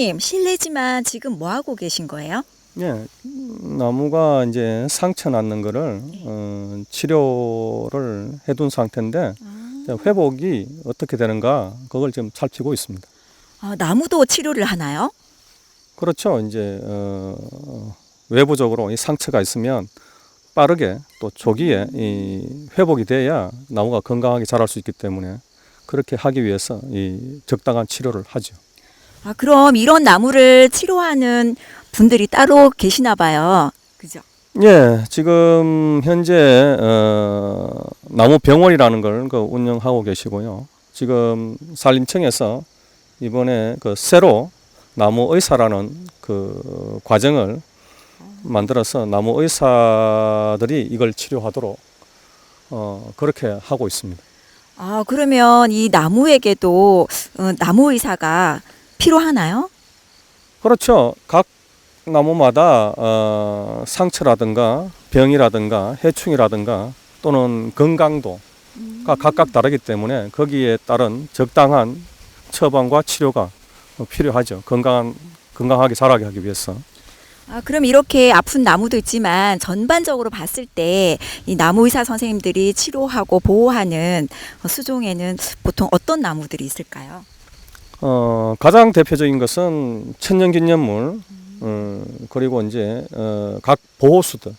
선생님, 실례지만 지금 뭐 하고 계신 거예요? 예, 나무가 이제 상처 났는 거를 어, 치료를 해둔 상태인데 이제 회복이 어떻게 되는가 그걸 지금 살피고 있습니다. 아, 나무도 치료를 하나요? 그렇죠. 이제 어, 어, 외부적으로 이 상처가 있으면 빠르게 또 조기에 이 회복이 돼야 나무가 건강하게 자랄 수 있기 때문에 그렇게 하기 위해서 이 적당한 치료를 하죠. 아, 그럼 이런 나무를 치료하는 분들이 따로 계시나 봐요. 그죠? 예, 지금 현재 어, 나무 병원이라는 걸 그 운영하고 계시고요. 지금 산림청에서 이번에 그 새로 나무 의사라는 그 과정을 만들어서 나무 의사들이 이걸 치료하도록 어, 그렇게 하고 있습니다. 아, 그러면 이 나무에게도 어, 나무 의사가 필요하나요? 그렇죠. 각 나무마다 어, 상처라든가 병이라든가 해충이라든가 또는 건강도가 각각 다르기 때문에 거기에 따른 적당한 처방과 치료가 필요하죠. 건강한 건강하게 자라게 하기 위해서. 아, 그럼 이렇게 아픈 나무도 있지만 전반적으로 봤을 때 이 나무 의사 선생님들이 치료하고 보호하는 어, 수종에는 보통 어떤 나무들이 있을까요? 어, 가장 대표적인 것은 천년기념물 어, 그리고 이제 어, 각 보호수들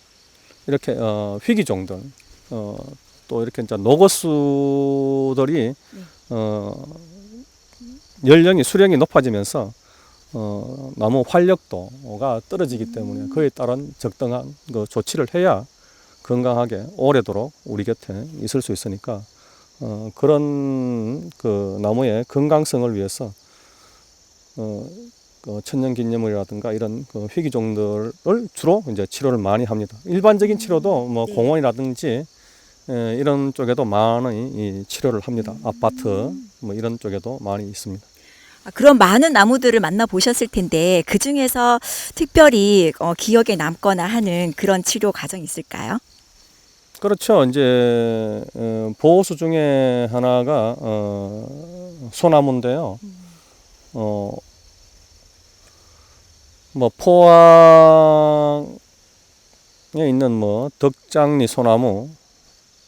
이렇게 어, 희귀종들 어, 또 이렇게 이제 노거수들이 어, 연령이 수령이 높아지면서 어, 나무 활력도가 떨어지기 때문에 그에 따른 적당한 그 조치를 해야 건강하게 오래도록 우리 곁에 있을 수 있으니까 어, 그런 그 나무의 건강성을 위해서 어, 그 천년기념물이라든가 이런 그 희귀종들을 주로 이제 치료를 많이 합니다. 일반적인 치료도 뭐 네. 공원이라든지 에, 이런 쪽에도 많이 이 치료를 합니다. 아파트 뭐 이런 쪽에도 많이 있습니다. 아, 그런 많은 나무들을 만나 보셨을 텐데 그 중에서 특별히 어, 기억에 남거나 하는 그런 치료 과정이 있을까요? 그렇죠. 이제 어, 보호수 중에 하나가 어, 소나무인데요. 어, 뭐 포항에 있는 뭐 덕장리 소나무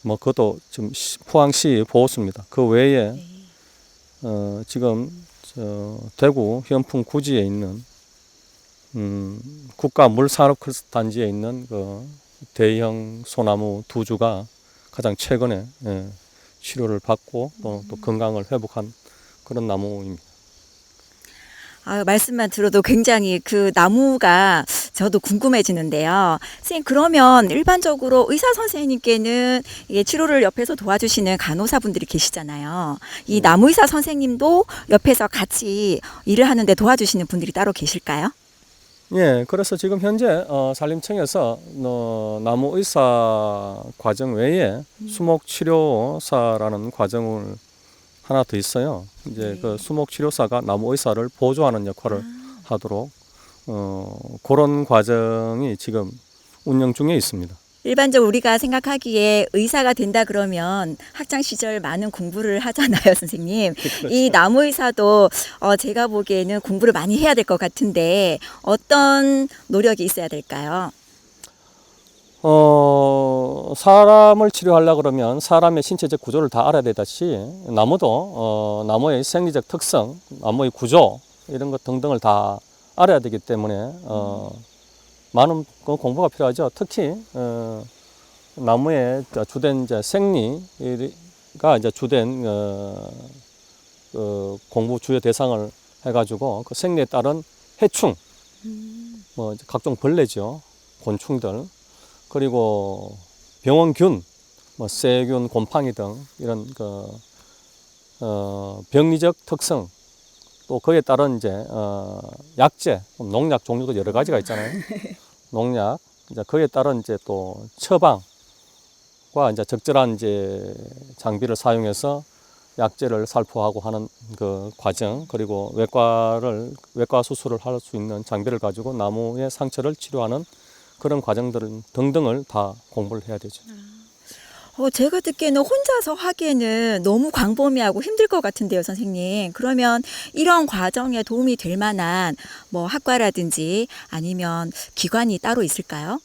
뭐 그것도 지금 시- 포항시 보호수입니다. 그 외에 어, 지금 저 대구 현풍 구지에 있는 음, 국가 물산업 클러스터 단지에 있는 그 대형 소나무 두 주가 가장 최근에 예, 치료를 받고 또, 또 건강을 회복한 그런 나무입니다. 아, 말씀만 들어도 굉장히 그 나무가 저도 궁금해지는데요. 선생님, 그러면 일반적으로 의사 선생님께는 이게 치료를 옆에서 도와주시는 간호사분들이 계시잖아요. 이 나무 의사 선생님도 옆에서 같이 일을 하는데 도와주시는 분들이 따로 계실까요? 예, 그래서 지금 현재 어, 산림청에서 어, 나무 의사 과정 외에 수목 치료사라는 과정을 하나 더 있어요. 이제 네. 그 수목 치료사가 나무 의사를 보조하는 역할을 하도록 어, 그런 과정이 지금 운영 중에 있습니다. 일반적으로 우리가 생각하기에 의사가 된다 그러면 학창 시절 많은 공부를 하잖아요, 선생님. 이 나무 의사도 어, 제가 보기에는 공부를 많이 해야 될 것 같은데 어떤 노력이 있어야 될까요? 어, 사람을 치료하려 그러면 사람의 신체적 구조를 다 알아야 되듯이 나무도 어, 나무의 생리적 특성, 나무의 구조 이런 것 등등을 다 알아야 되기 때문에 어, 많은 그 공부가 필요하죠. 특히 어, 나무의 저 주된 이제 생리가 이제 주된 어, 그 공부 주요 대상을 해가지고 그 생리에 따른 해충, 뭐 이제 각종 벌레죠, 곤충들. 그리고 병원균, 뭐 세균, 곰팡이 등 이런 그 어, 병리적 특성 또 그에 따른 이제 어, 약제, 농약 종류도 여러 가지가 있잖아요. 농약 이제 그에 따른 이제 또 처방과 이제 적절한 이제 장비를 사용해서 약제를 살포하고 하는 그 과정 그리고 외과를 외과 수술을 할 수 있는 장비를 가지고 나무의 상처를 치료하는 그런 과정들 등등을 다 공부를 해야 되죠. 어, 제가 듣기에는 혼자서 하기에는 너무 광범위하고 힘들 것 같은데요, 선생님. 그러면 이런 과정에 도움이 될 만한 뭐 학과라든지 아니면 기관이 따로 있을까요?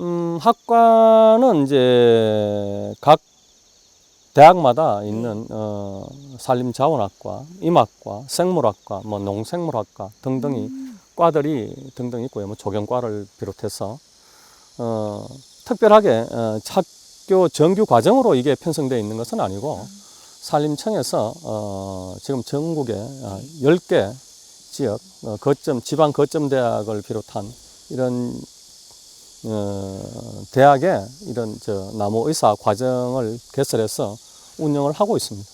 음, 학과는 이제 각 대학마다 있는 어, 산림자원학과, 임학과, 생물학과, 뭐 농생물학과 등등이 과들이 등등 있고요. 뭐 조경과를 비롯해서 어, 특별하게 어, 학 교 정규 과정으로 이게 편성되어 있는 것은 아니고 산림청에서 어, 지금 전국에 어, 10개 지역 어, 거점 지방 거점 대학을 비롯한 이런 어, 대학에 이런 저 나무 의사 과정을 개설해서 운영을 하고 있습니다.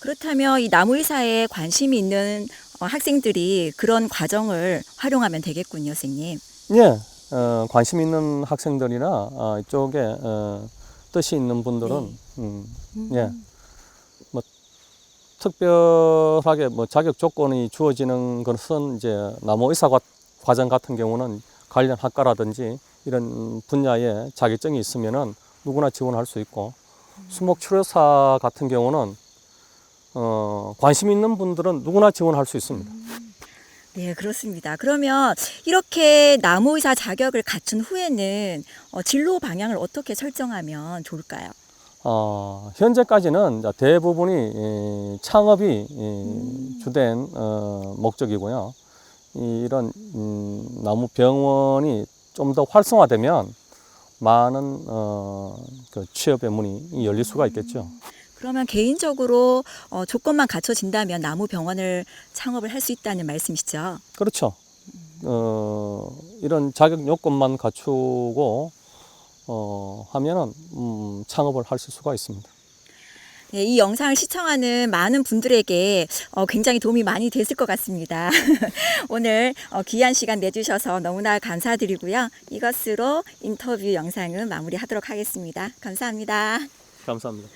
그렇다면 이 나무 의사에 관심이 있는 어, 학생들이 그런 과정을 활용하면 되겠군요, 선생님. 예, 어, 관심 있는 학생들이나 어, 이쪽에 어, 뜻이 있는 분들은 네. 음, 예, 뭐 특별하게 뭐 자격 조건이 주어지는 것은 이제 나무 의사 과- 과정 같은 경우는 관련 학과라든지 이런 분야에 자격증이 있으면은 누구나 지원할 수 있고 수목 치료사 같은 경우는 어, 관심 있는 분들은 누구나 지원할 수 있습니다. 네, 그렇습니다. 그러면 이렇게 나무의사 자격을 갖춘 후에는 어, 진로 방향을 어떻게 설정하면 좋을까요? 어, 현재까지는 대부분이 이, 창업이 이, 주된 어, 목적이고요. 이, 이런 음, 나무 병원이 좀 더 활성화되면 많은 어, 그 취업의 문이 열릴 수가 있겠죠. 그러면 개인적으로 어, 조건만 갖춰진다면 나무 병원을 창업을 할 수 있다는 말씀이시죠? 그렇죠. 어, 이런 자격 요건만 갖추고 어, 하면은 음, 창업을 하실 수가 있습니다. 네, 이 영상을 시청하는 많은 분들에게 어, 굉장히 도움이 많이 됐을 것 같습니다. 오늘 어, 귀한 시간 내주셔서 너무나 감사드리고요. 이것으로 인터뷰 영상은 마무리하도록 하겠습니다. 감사합니다. 감사합니다.